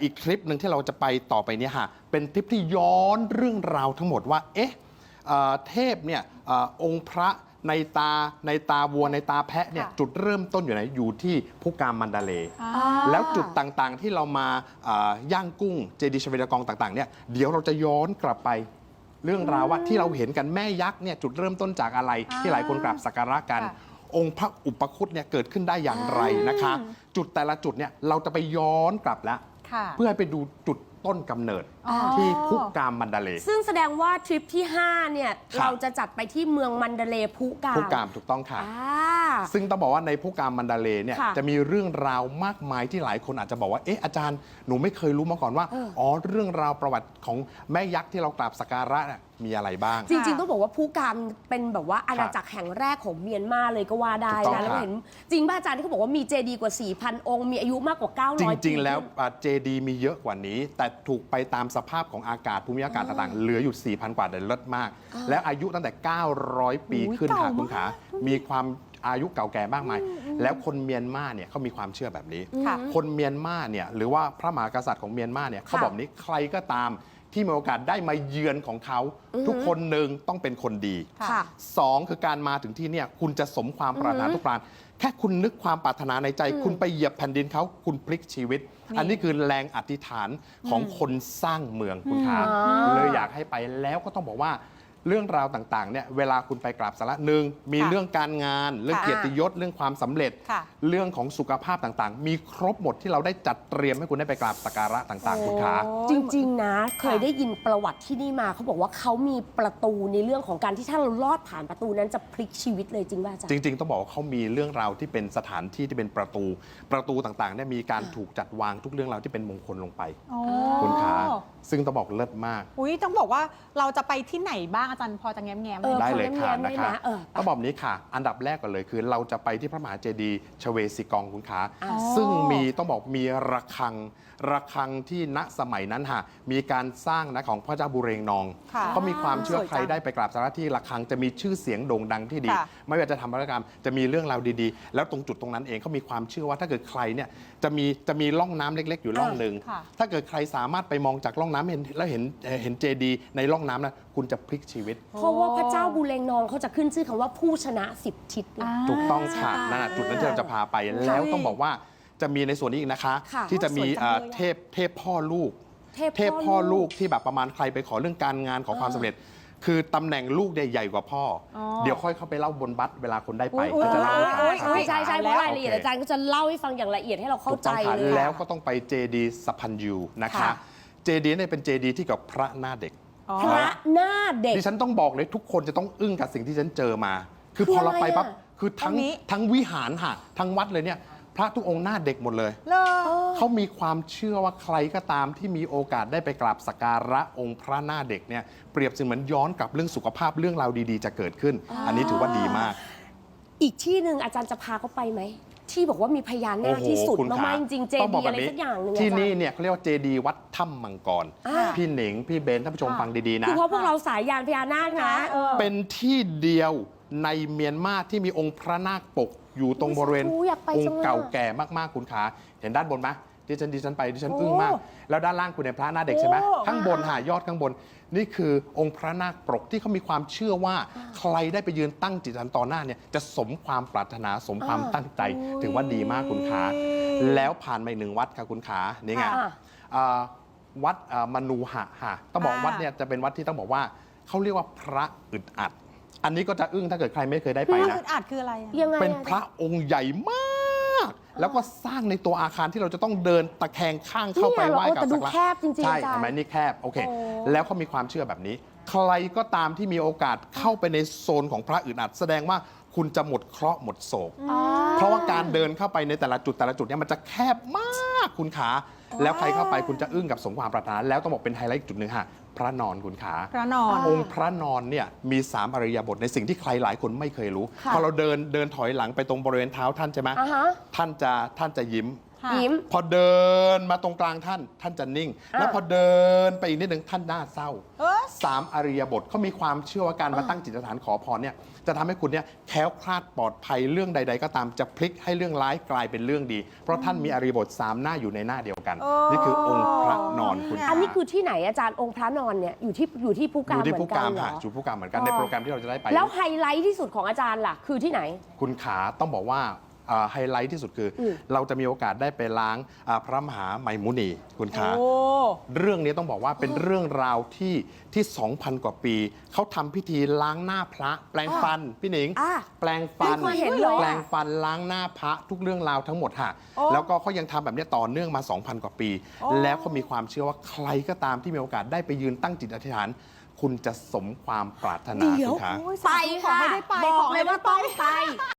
อีกทริปหนึ่งที่เราจะไปต่อไปเนี่ยฮะเป็นทริปที่ย้อนเรื่องราวทั้งหมดว่า เอ๊ะเอ่อเทพเนี่ยเออองค์พระในตาในตาวัวในตาแพะเนี่ยค่ะ จุดเริ่มต้นอยู่ไหนอยู่ที่ผู้กามมันดาเลย์อ่า แล้วจุดต่างๆที่เรามาเอ่อย่างกุ้งเจดีย์ชเวดากองต่างๆเนี่ยเดี๋ยวเราจะย้อนกลับไป เรื่องราวว่าที่เราเห็นกันแม่ยักษ์เนี่ยจุดเริ่มต้นจากอะไรอ่าที่หลายคนกราบสักการะกัน ค่ะองค์พระอุปคุตเนี่ยเกิดขึ้นได้อย่างไรนะคะ จุดแต่ละจุดเนี่ยเราจะไปย้อนกลับแล้ว ค่ะ เพื่อให้ไปดูจุดต้นกำเนิดอ๋อ ที่พุกามมันดาเลซึ่งแสดงว่าทริปที่ 5 เนี่ยครับเราจะจัดไปที่เมืองมันเดเลย์พุกามพุกามถูกต้องค่ะ อ่า ซึ่งต้องบอกว่าในพุกามมันดาเลเนี่ยค่ะจะมีเรื่องราวมากมายที่หลายคนอาจจะบอกว่าเอ๊ะอาจารย์หนูไม่เคยรู้มาก่อนว่าเอออ๋ อ๋อเรื่องราวประวัติของแม่ยักษ์ที่เรากราบสักการะน่ะมีอะไรบ้าง จริง ๆ ต้องบอกว่าพุกามเป็นแบบว่าอาณาจักรแห่งแรกของเมียนมาเลยก็ว่าได้ถูกต้องนะแล้วครับเห็นจริงป่ะอาจารย์ที่เขาบอกว่ามีเจดีย์กว่า 4,000 องค์ มีอายุมากกว่า 900จปีริง ๆ แล้วเจดีมีเยอะกว่านี้ แต่ถูกไปตามสภาพของอากาศภูมิอากาศต่างๆ เหลืออยู่ 4,000 กว่าแต่เลิศมาก แล้วอายุตั้งแต่ 900 ปีโอ้ยขึ้นเก่าค่ะคุณขามากมีความ อายุเก่าแก่มากมาย แล้วคนเมียนมาเนี่ยเขามีความเชื่อแบบนี้ ค่ะ คนเมียนมาเนี่ยหรือว่าพระมหากษัตริย์ของเมียนมาเนี่ยเขาบอกนี้ใครก็ตามที่มีโอกาสได้มาเยือนของเขาทุกคนหนึ่งต้องเป็นคนดี ค่ะ สองคือการมาถึงที่เนี่ยคุณจะสมความปรารถนาทุกประการแค่คุณนึกความปรารถนาในใจ คุณไปเหยียบแผ่นดินเขาคุณพลิกชีวิตนี่อันนี้คือแรงอธิษฐานของคนสร้างเมืองคุณขาอืมเลยอยากให้ไปแล้วก็ต้องบอกว่า เรื่องราวต่างๆเนี่ยเวลาคุณไปกราบสาระหนึ่งมีค่ะเรื่องการงาน เรื่องค่ะเกียรติยศเรื่องความสำเร็จ ค่ะเรื่องของสุขภาพต่างๆ มีครบหมดที่เราได้จัดเตรียมให้คุณได้ไปกราบสักการะต่างๆ คุณขาจริง ๆ นะ เคยได้ยินประวัติที่นี่มาเขาบอกว่าเขามีประตูในเรื่องของการที่ถ้าเราลอดผ่านประตูนั้นจะพลิกชีวิตเลยจริงป่ะอาจารย์จริง ๆ ต้องบอกว่าเขามีเรื่องราวที่เป็นสถานที่ที่เป็นประตู ประตูต่างๆเนี่ยมีการถูกจัดวางทุกเรื่องราวที่เป็นมงคลลงไปโอ้คุณขาซึ่งต้องบอกเลิศมาก อุ้ยต้องบอกว่าเราจะไปที่ไหนบ้างอาจารย์พอจะแง้มแง้มๆเออได้เลยค่ะขอแง้มๆได้นะคะนะเออไปต้องบอกแบบนี้ค่ะ อันดับแรกก่อนเลยคือ เราจะไปที่พระมหาเจดีย์ชเวสิกองคุณขาอ๋อ ซึ่งมีต้องบอกมีระฆังระฆังที่ณสมัยนั้นค่ะมีการสร้างนะของพระเจ้าบุเรงนอง ค่ะเขามีความเชื่อสวยจัง ใครได้ไปกราบสการะที่ระฆังจะมีชื่อเสียงโด่งดังที่ดี ค่ะ ไม่ว่าจะทำอะไรก็ตามจะมีเรื่องราวดีๆ แล้วตรงจุดตรงนั้นเองเขามีความเชื่อว่าถ้าเกิดใครเนี่ยจะมีจะมีร่องน้ำเล็กๆ อยู่ร่องหนึ่งค่ะ ถ้าเกิดใครสามารถไปมองจากร่องน้ำเห็นแล้วเห็นเอ่อเห็นเจดีย์ในร่องน้ำนะคุณจะพลิกชีวิต เพราะว่าพระเจ้าบูเรงนองเขาจะขึ้นชื่อคำว่าผู้ชนะสิบทิศนะ ถูกต้องค่ะใช่นั่นน่ะจุดนั้นที่เราจะพาไปแล้วต้องบอกว่าจะมีในส่วนนี้อีกนะคะ ค่ะที่จะมีสวยจังเอ่อเลยอะเทพเทพพ่อลูกเทพเทพพ่อลูกที่แบบประมาณใครไปขอเรื่องการงานขอความสำเร็จ คือตำแหน่งลูกเนี่ยใหญ่กว่าพ่อออ เดี๋ยวค่อยเข้าไปเล่าบนบัตรเวลาคนได้ไปอุ๊ย ก็จะเล่าให้ฟังอุ๊ยค่ะอุ๊ยใช่ใช่เพแล้ราะวรายละเอียดอาจารย์ก็จะเล่าให้ฟังอย่างละเอียดให้เราเข้าใจถูกต้องค่ะเลย แล้วก็ต้องไปเจดีย์สัพพัญยูนะคะ ค่ะเจดีย์เนี่ยเป็นเจดีย์ที่กับพระหน้าเด็กอ๋อ พระหน้าเด็ก ดิฉันต้องบอกเลยทุกคนจะต้องอึ้งกับสิ่งที่ฉันเจอมา คือคือพอเราไปอะไรอะปั๊บคือทั้งตรงนี้ ทั้งวิหารค่ะทั้งวัดเลยเนี่ย พระทุกองค์หน้าเด็กหมดเลย เลอ เขามีความเชื่อว่าใครก็ตามที่มีโอกาสได้ไปกราบสักการะองค์พระหน้าเด็กเนี่ยเปรียบเสมือนย้อนกลับเรื่องสุขภาพเรื่องราวดีๆ จะเกิดขึ้น อันนี้ถือว่าดีมาก อีกที่หนึ่งอาจารย์จะพาเขาไปไหม ที่บอกว่ามีพญานาคที่สุดคุณมากๆจริงๆเจต้องบดีอกย์แบอะไรบนี้สักอย่างหนึ่งที่อาจารย์นี่เนี่ยเขาเรียกว่าเจดีย์วัดถ้ำมังกร อ่า พี่หนิง พี่เบนท่านผู้ชมค่ะฟังดีๆนะ คือเพราะพวกเราสายยานพญานาคนะเออเป็นที่เดียวในเมียนมาที่มีองค์พระนาคปกอยู่ตรงบริเวณโอ้ยอยากไปองจังค์เลยเก่าแก่มากๆคุณขาเห็นด้านบนไหม ดิฉันดิฉันไปดิฉันอึ้งมาก แล้วด้านล่างคุณในยพระหน้าเด็กใช่ไหมโอ้ข้างบนหายอดข้างบน นี่คือองค์พระนาคปกที่เขามีความเชื่อว่าใครได้ไปยืนตั้งจิตอันต่อหน้าเนี่ยจะสมความปรารถนาสมความอ่าตั้งใจถือว่าดีมากคุณขาแล้วผ่านมาอีกหนึ่งวัดค่ะคุณขานี่ไง ค่ะ อ่าวัดอ่ามนูหะค่ะต้องบอกอ่าวัดเนี่ยจะเป็นวัดที่ต้องบอกว่าเขาเรียกว่าพระอึดอัด อันนี้ก็จะอึ้งถ้าเกิดใครไม่เคยได้ไปพระนะ อึดอัดคืออะไรอะ ยังไงเป็นอพระองค์ใหญ่มาก แล้วก็สร้างในตัวอาคารที่เราจะต้องเดินตะแคงข้างเข้าไปไหว้กับแต่ดูสักการะแคบจริงๆใช่อาจารเห็นย์ไหมนี่แคบโอเคโอ้แล้วเขามีความเชื่อแบบนี้ ใครก็ตามที่มีโอกาสเข้าไปในโซนของพระอึดอัดแสดงว่า คุณจะหมดเคราะห์หมดโศก อ๋อ เพราะว่าการเดินเข้าไปในแต่ละจุดแต่ละจุดเนี่ยมันจะแคบมากคุณขา แล้วใครเข้าไปคุณจะอึ้งกับสมความปรารถนา แล้วต้องบอกเป็นไฮไลท์อีกจุดหนึ่งค่ะพระนอนคุณขา พระนอน องค์พระนอนเนี่ยมีสามอริยบทในสิ่งที่ใครหลายคนไม่เคยรู้ ค่ะพอเราเดินเดินถอยหลังไปตรงบริเวณเท้าท่านใช่ไหมอ่าฮะท่านจะท่านจะยิ้ม ค่ะยิ้ม พอเดินมาตรงกลางท่านท่านจะนิ่ง อะ แล้วพอเดินไปอีกนิดหนึ่งท่านหน้าเศร้าเออ สามอริยบทเขามีความเชื่อว่าการมาตั้งจิตอธิษฐานขอพรเนี่ยจะทำให้คุณเนี่ยแคล้วคลาดปลอดภัยเรื่องใด ๆ ก็ตามจะพลิกให้เรื่องร้ายกลายเป็นเรื่องดี เพราะท่านมีอริยบทสามหน้าอยู่ในหน้าเดียวกัน โอ้ นี่คือองค์พระนอนคุณเนี่ยอันนี้คือที่ไหนอาจารย์องค์พระนอนเนี่ยอยู่ที่อยู่ที่ผู้กาอรยู่ที่เหมืผู้อนกักานรเหรค่ะออยู่ผู้การเหมือนกันอ๋อในโปรแกรมที่เราจะได้ไป แล้วไฮไลท์ที่สุดของอาจารย์ล่ะ คือที่ไหน คุณขาต้องบอกว่าอ่า ไฮไลท์ที่สุดคืออมเราจะมีโอกาสได้ไปล้างอ่าพระมหาไมมุนีคุณขาโอ้ เรื่องนี้ต้องบอกว่าเป็นเรื่องราวที่ที่ 2,000 กว่าปี เขาทำพิธีล้างหน้าพระ แปลงฟัน พี่หนิง อะแปลงฟัน ไม่เคยเห็นเลยอะแปลงฟันล้างหน้าพระทุกเรื่องราวทั้งหมดค่ะ โอ้แล้วก็เขายังทำแบบนี้ต่อเนื่องมา 2,000 กว่าปี โอ้ แล้วเขามีความเชื่อว่าใครก็ตามที่มีโอกาสได้ไปยืนตั้งจิตอธิษฐาน คุณจะสมความปรารถนาเดี๋ยว คุณคะ โอ้ยไปสาธุขอค่ะให้ได้ไปบอกขอเลให้ยว่าได้ต้องไป